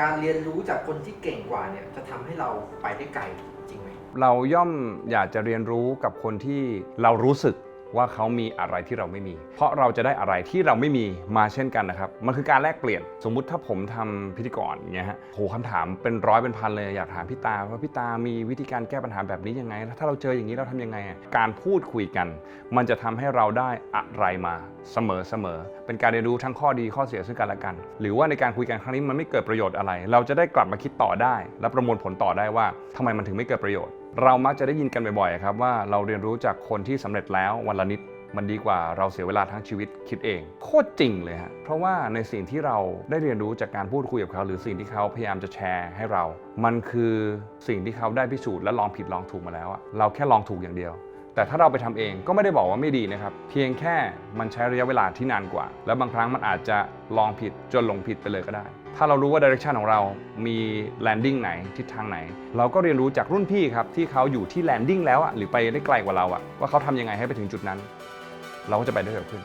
การเรียนรู้จากคนที่เก่งกว่าเนี่ยจะทำให้เราไปได้ไกลจริงไหมเราย่อมอยากจะเรียนรู้กับคนที่เรารู้สึก ว่าเขามีอะไรที่เราไม่มี เพราะเราจะได้อะไรที่เราไม่มีมาเช่นกันนะครับ มันคือการแลกเปลี่ยน สมมุติถ้าผมทำพิธีกรเงี้ยฮะโหคำถามเป็นร้อยเป็นพันเลยอยากถามพี่ตาว่าพี่ตามีวิธีการแก้ปัญหาแบบนี้ยังไง ถ้าเราเจออย่างนี้เราทำยังไง การพูดคุยกัน มันจะทำให้เราได้อะไรมาเสมอเสมอ เป็นการเรียนรู้ทั้งข้อดีข้อเสียซึ่งกันและกัน หรือว่าในการคุยกันครั้งนี้มันไม่เกิดประโยชน์อะไร เราจะได้กลับมาคิดต่อได้ และประมวลผลต่อได้ว่าทำไมมันถึงไม่เกิดประโยชน์ เรามักจะได้ยินกันบ่อยๆครับว่าเราเรียนรู้จากคนที่สำเร็จแล้ววันละนิดมันดีกว่าเราเสียเวลาทั้งชีวิตคิดเอง โคตรจริงเลยฮะเพราะว่าในสิ่งที่เราได้เรียนรู้จากการพูดคุยกับเขา หรือสิ่งที่เขาพยายามจะแชร์ให้เรา มันคือสิ่งที่เขาได้พิสูจน์และลองผิดลองถูกมาแล้วอะเราแค่ลองถูกอย่างเดียว แต่ถ้าเราไปทำเองก็ไม่ได้บอกว่าไม่ดีนะครับ เพียงแค่มันใช้ระยะเวลาที่นานกว่า แล้วบางครั้งมันอาจจะลองผิดจนหลงผิดไปเลยก็ได้ ถ้าเรารู้ว่าดิเรกชันของเรามีแลนดิ้งไหนทิศทางไหน เราก็เรียนรู้จากรุ่นพี่ครับที่เขาอยู่ที่แลนดิ้งแล้วอะหรือไปได้ไกลกว่าเราอะว่าเขาทำยังไงให้ไปถึงจุดนั้น เราก็จะไปได้เร็วขึ้น